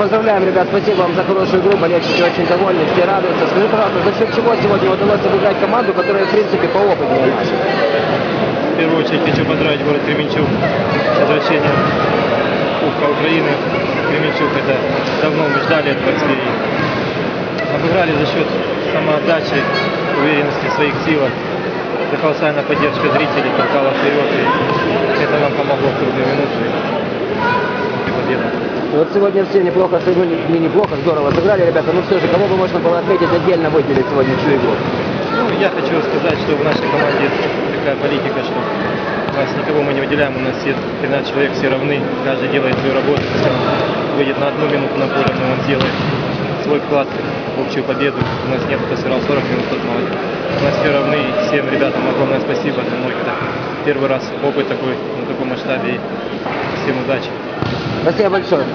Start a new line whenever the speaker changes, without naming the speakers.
Поздравляем, ребят, спасибо вам за хорошую игру, болельщики очень довольны, все радуются. Скажи, пожалуйста, за счет чего сегодня удалось обыграть команду, которая, в принципе, поопытнее нашей?
В первую очередь хочу поздравить город Кременчуг с возвращением Кубка Украины. Кременчуг это давно мы ждали этого и обыграли за счет самоотдачи, уверенности в своих силах. За колоссальная поддержка зрителей толкала вперед, и это нам помогло в трудную минуту. И победа.
И Вот сегодня все неплохо сыграли, не неплохо, здорово сыграли, ребята, но все же, кого бы можно было отметить отдельно выделить сегодняшнюю игру?
Ну, я хочу сказать, что в нашей команде такая политика, что нас никого мы не выделяем, у нас все 13 человек, все равны, каждый делает свою работу. Если он выйдет на одну минуту на поле, но он сделает свой вклад в общую победу. У нас нет, кто сыграл 40 минут, тот молодец. У нас все равны, всем ребятам огромное спасибо. Это первый раз опыт такой, на таком масштабе. Всем удачи.
Спасибо большое.